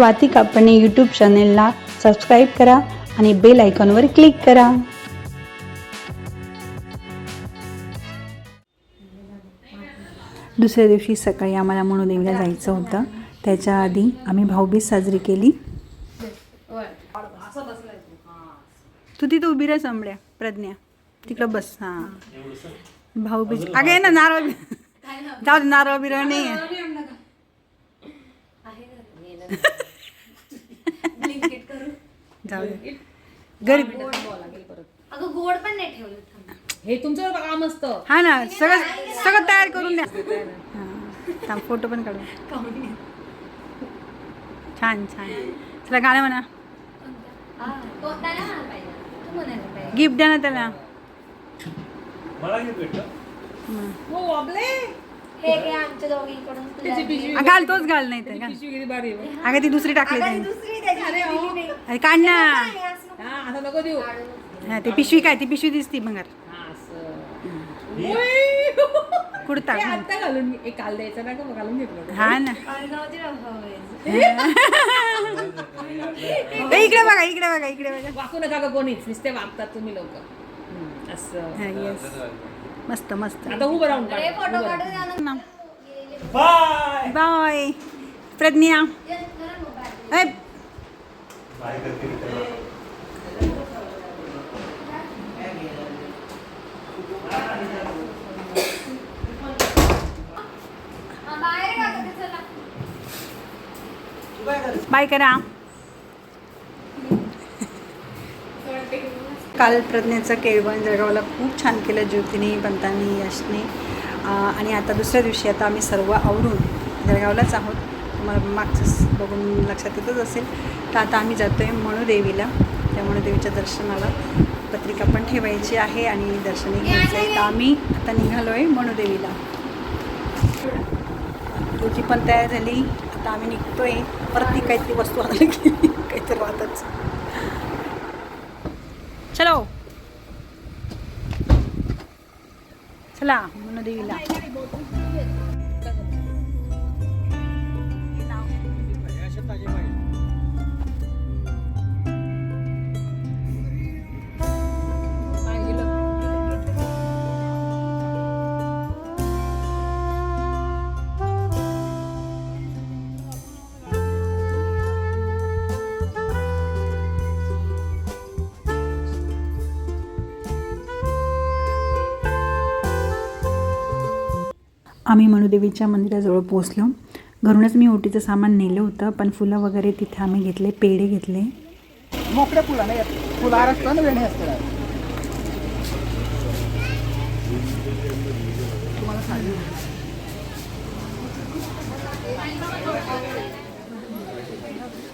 Swati Kapne YouTube चॅनेलला subscribe करा आणि बेल आयकॉनवर क्लिक करा. दुसऱ्या दिवशी सकाळी आम्हाला म्हणूदेवीला जायचं होतं. त्याच्या आधी आम्ही भाऊबीज साजरी केली. तू तिथं उभी राह समड्या प्रज्ञा. तिकडं बस. हां. भाऊबीज अगं ना नारळ जाऊ दे, नारळ बिरळ नाही. आहे जाऊ दे घरी अगं गोड पण नाही ठेवलं थांब. हे तुमचं काम असतं. हा ना सगळं सगळं तयार करून द्या. हां थांब फोटो पण काढू छान छान. चला गाणं म्हणा. हा, तो त्याला म्हणायला पाहिजे. तू म्हणायला पाहिजे. गिफ्ट द्या ना त्याला. मला घेत भेटलं. हं. हो बाबले हे घे आमच्या दोघींकडून तुला त्याची घे. पिशवी आ, घाल तोच घाल नाही तर घाल पिशवी किती भारी आहे. अगं ती दुसरी टाकली अगं, त्यांनी दुसरी त्याची पिशवी नाही. अरे काढ ना आणि असं नको हा आता नको देऊ काढू. हा ते पिशवी काय ती पिशवी दिसती मग हा, असं. ओय. कुडता हे आता घालून एक काल द्यायचं ना का मग घालून घेतलं होतं. हा ना अरे, ना भाऊ. ए, इकडे बघा इकडे बघा इकडे बघा वाकू नका का कोणीच नुसते वागतात तुम्ही लोक असं हा येस मस्त मस्त. आता उभं राहून. बाय. बाय. प्रज्ञा. बाय करा. काल प्रज्ञेचं केळवण जळगावला खूप छान केलं ज्योतीने पंतांनी यशने आणि आता दुसऱ्या दिवशी आता आम्ही सर्व आवरून जळगावलाच आहोत. तुम्हाला मागचं बघून लक्षात येतच असेल. तर आता आम्ही जातो आहे मणुदेवीला त्या मणुदेवीच्या दर्शनाला पत्रिका पण ठेवायची आहे आणि दर्शनही घ्यायचं आहे. तर आम्ही आता निघालो आहे मणुदेवीला तुझी पण तयार झाली. आता आम्ही निघतो आहे परत ती काहीतरी वस्तू आणायला गेली. काहीतरी राहतच चलो चला हो. मनोदेवीला आम्ही मनुदेवीच्या मंदिराजवळ पोहोचलो. घरूनच मी ओटीचं सामान नेलं होतं पण फुलं वगैरे तिथे आम्ही घेतले पेढे घेतले. मोकळ्या फुलाने फुलार असतं ना असतं तुम्हाला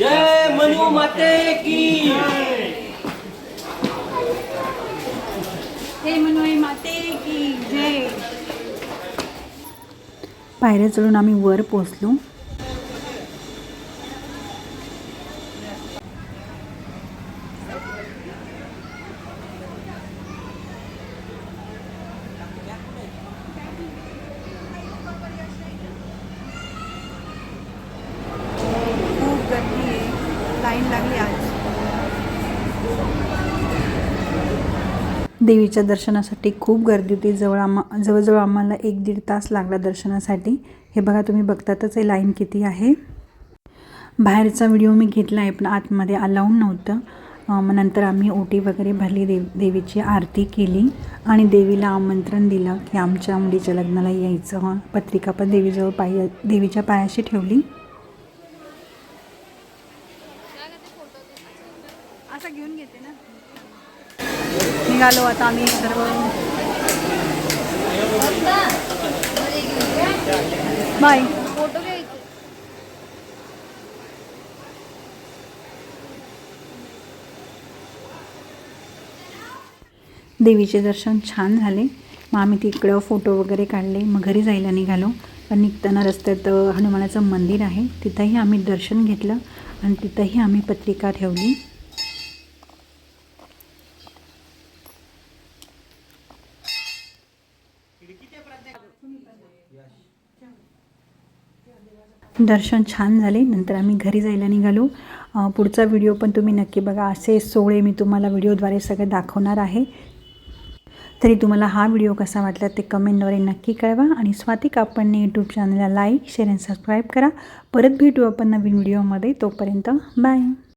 जय मनु माते की। हे मनोय माते की जय। पायऱ्या चढून आम्ही वर पोचलो खूप गर्दी आहे लाईन लागली आज देवीच्या दर्शनासाठी खूप गर्दी होती. जवळ आम्हा जवळजवळ आम्हाला एक दीड तास लागला दर्शनासाठी. हे बघा तुम्ही बघतातच हे लाईन किती आहे. बाहेरचा व्हिडिओ मी घेतला आहे पण आतमध्ये अलाउड नव्हतं. मग नंतर आम्ही ओटी वगैरे भरली देव देवीची आरती केली आणि देवीला आमंत्रण दिलं की आमच्या मुलीच्या लग्नाला यायचं. पत्रिका पण देवीजवळ पाय देवीच्या पायाशी ठेवली. निघालो आता आम्ही सर्व. बाय. देवीचे दर्शन छान झाले. मग आम्ही तिकडं फोटो वगैरे काढले. मग घरी जायला निघालो. पण निघताना रस्त्यात हनुमानाचं मंदिर आहे. तिथंही आम्ही दर्शन घेतलं आणि तिथंही आम्ही पत्रिका ठेवली. दर्शन छान झाले. नंतर आम्ही घरी जायला निघालो. पुढचा व्हिडिओ पण तुम्ही नक्की बघा. असे सोहळे मी तुम्हाला व्हिडिओद्वारे सगळे दाखवणार आहे. तरी तुम्हाला हा व्हिडिओ कसा वाटला ते कमेंटद्वारे नक्की कळवा आणि स्वाती कापडने यूट्यूब चॅनलला लाईक शेअर आणि सबस्क्राईब करा. परत भेटू आपण नवीन व्हिडिओमध्ये. तोपर्यंत बाय